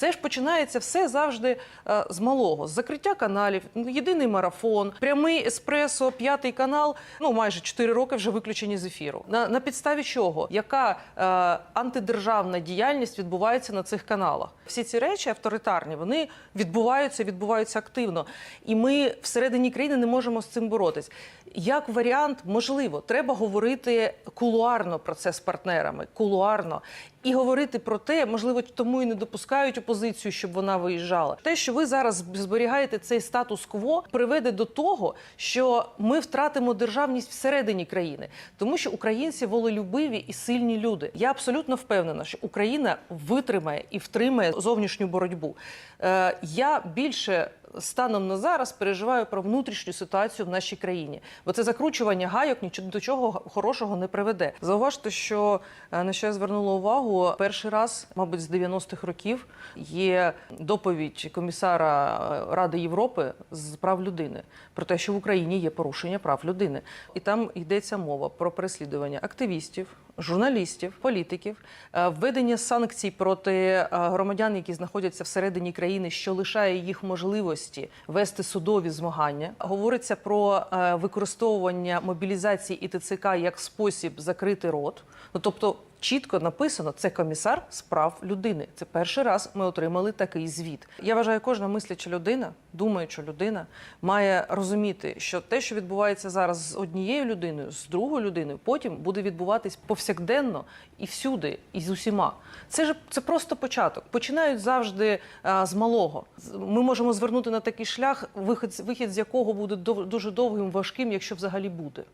Це ж починається все завжди е, з малого, з закриття каналів, ну, єдиний марафон, прямий еспресо, п'ятий канал. Ну майже 4 роки вже виключені з ефіру. На, на підставі чого? Яка е, антидержавна діяльність відбувається на цих каналах? Всі ці речі авторитарні, вони відбуваються, відбуваються активно. І ми всередині країни не можемо з цим боротись. Як варіант, можливо, треба говорити кулуарно про це з партнерами, кулуарно. І говорити про те, можливо, тому і не допускають опозицію, щоб вона виїжджала. Те, що ви зараз зберігаєте цей статус-кво, приведе до того, що ми втратимо державність всередині країни, тому що українці волелюбиві і сильні люди. Я абсолютно впевнена, що Україна витримає і втримає зовнішню боротьбу. Е, я більше станом на зараз переживаю про внутрішню ситуацію в нашій країні, бо це закручування гайок нічого до чого хорошого не приведе. Зауважте, що е, на що я звернула увагу перший раз, мабуть, з 90-х років є доповідь комісара е, Ради Європи з прав людини про те, що в Україні є порушення прав людини, і там йдеться мова про переслідування активістів. Журналістів, політиків, е, введення санкцій проти е, громадян, які знаходяться всередині країни, що лишає їх можливості вести судові змагання. Говориться про е, використовування мобілізації і ТЦК як спосіб закрити рот. Ну тобто. Чітко написано, це комісар з прав людини. Це перший раз ми отримали такий звіт. Я вважаю, кожна мисляча людина, думаюча людина, має розуміти, що те, що відбувається зараз з однією людиною, з другою людиною, потім буде відбуватись повсякденно і всюди, і з усіма. Це ж це просто початок. Починають завжди а, з малого. Ми можемо звернути на такий шлях, вихід, вихід з якого буде дов- дуже довгим, важким, якщо взагалі буде.